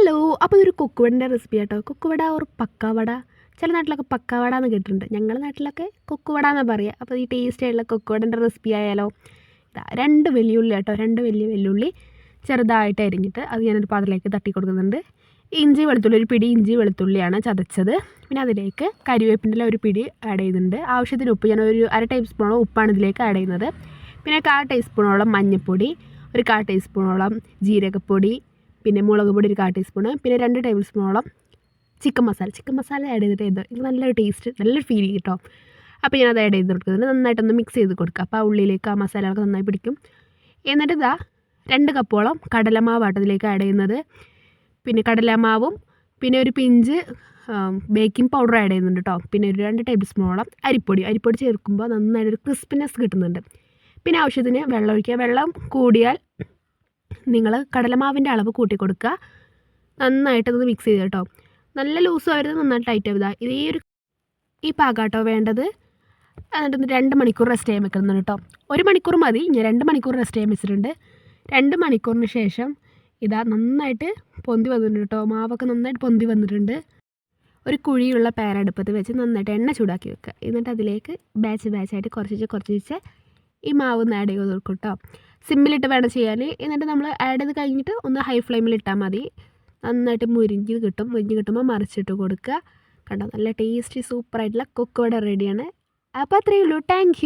Hello അപ്പോൾ ഇതൊരു കൊക്കുവടന്റെ recipe കേട്ടോ കൊക്കുവട ഒരു പക്കാവട. ചില നാട്ടിലൊക്കെ പക്കാവട എന്ന് കേട്ടിട്ടുണ്ട്. ഞങ്ങളുടെ നാട്ടിലൊക്കെ കൊക്കുവട എന്ന് പറയുക അപ്പോൾ ഈ ടേസ്റ്റ് ആയിട്ടുള്ള കൊക്കുവടന്റെ റെസിപ്പി ആയാലോ ഇതാ രണ്ട് വെല്ലുള്ളി കേട്ടോ രണ്ട് വലിയ വെല്ലുള്ളി ചെറുതായിട്ട് അരിഞ്ഞിട്ട് അത് ഞാനൊരു പാത്രത്തിലേക്ക് തട്ടി കൊടുക്കുന്നുണ്ട്. ഇഞ്ചി വെളുത്തുള്ളി ഒരു പിടി ഇഞ്ചി വെളുത്തുള്ളിയാണ് ചതച്ചത്. പിന്നെ അതിലേക്ക് കരിവേപ്പിന്റെ ഒരു പിടി ആഡ് ചെയ്യുന്നുണ്ട്. ആവശ്യത്തിന് ഉപ്പ് ഞാൻ ഒരു അര ടീസ്പൂണോളം സ്പൂണോളം ഉപ്പാണ് ഇതിലേക്ക് ആഡ് ചെയ്യുന്നത്. പിന്നെ കാൽ ടീസ്പൂണോളം മഞ്ഞൾപ്പൊടി ഒരു കാൽ ടീസ്പൂണോളം ജീരകപ്പൊടി പിന്നെ മുളക് പൊടി ഒരു കാ ടീസ്പൂണ് പിന്നെ രണ്ട് ടേബിൾ സ്പൂണോളം chicken masala chicken masala add ചെയ്തിട്ട് ചെയ്തോ ഇത് നല്ലൊരു ടേസ്റ്റ് നല്ലൊരു ഫീലിംഗ് കിട്ടും. അപ്പോൾ ഞാനത് ആഡ് ചെയ്ത് കൊടുക്കുന്നത് നന്നായിട്ടൊന്ന് മിക്സ് ചെയ്ത് കൊടുക്കുക അപ്പോൾ ആ ഉള്ളിയിലേക്ക് ആ മസാലകളൊക്കെ നന്നായി പിടിക്കും. എന്നിട്ട് ഇതാ രണ്ട് കപ്പോളം കടലമാവാട്ടോ ഇതിലേക്ക് ആഡ് ചെയ്യുന്നത്. പിന്നെ കടലമാവും പിന്നെ ഒരു പിഞ്ച് ബേക്കിംഗ് പൗഡർ ആഡ് ചെയ്യുന്നുണ്ട് കേട്ടോ പിന്നെ ഒരു രണ്ട് ടേബിൾ സ്പൂണോളം അരിപ്പൊടി. അരിപ്പൊടി ചേർക്കുമ്പോൾ നന്നായിട്ടൊരു ക്രിസ്പിനെസ് കിട്ടുന്നുണ്ട്. പിന്നെ ആവശ്യത്തിന് വെള്ളം ഒഴിക്കുക. വെള്ളം കൂടിയാൽ നിങ്ങൾ കടലമാവിന്റെ അളവ് കൂട്ടി കൊടുക്കുക മിക്സ് ചെയ്ത് കേട്ടോ. നല്ല ലൂസും ആയിരുന്നു നന്നായിട്ട് ടൈറ്റ് ആവുക ഇത് ഈ ഒരു ഈ പാകാട്ടോ വേണ്ടത്. എന്നിട്ട് രണ്ട് മണിക്കൂർ റെസ്റ്റ് ചെയ്യാൻ വെക്കുന്നുണ്ട് കേട്ടോ. ഒരു മണിക്കൂർ മതി. ഞാൻ രണ്ട് മണിക്കൂർ റെസ്റ്റ് ചെയ്യാൻ വെച്ചിട്ടുണ്ട്. രണ്ട് മണിക്കൂറിന് ശേഷം ഇതാ നന്നായിട്ട് പൊന്തി വന്നിട്ടുണ്ട് കേട്ടോ. മാവൊക്കെ നന്നായിട്ട് പൊന്തി വന്നിട്ടുണ്ട്. ഒരു കുഴിയുള്ള പാൻ അടുപ്പത്ത് വെച്ച് നന്നായിട്ട് എണ്ണ ചൂടാക്കി വെക്കുക. എന്നിട്ട് അതിലേക്ക് ബാച്ച് ബാച്ചായിട്ട് കുറച്ച് കുറച്ച് ഈ മാവ് ഒന്ന് ആഡ് ചെയ്ത് കൊടുക്കും കേട്ടോ സിമ്മിലിട്ട് വേണം ചെയ്യാൻ എന്നിട്ട് നമ്മൾ ആഡ് ചെയ്ത് കഴിഞ്ഞിട്ട് ഒന്ന് ഹൈ ഫ്ലെയിമിൽ ഇട്ടാൽ മതി. നന്നായിട്ട് മുരിഞ്ഞ് കിട്ടും. മുരിഞ്ഞ് കിട്ടുമ്പോൾ മറിച്ചിട്ട് കൊടുക്കുക. കണ്ടോ? നല്ല ടേസ്റ്റി സൂപ്പറായിട്ടുള്ള കൊക്കുവട റെഡിയാണ് അപ്പോൾ അത്രയേ ഉള്ളൂ. താങ്ക്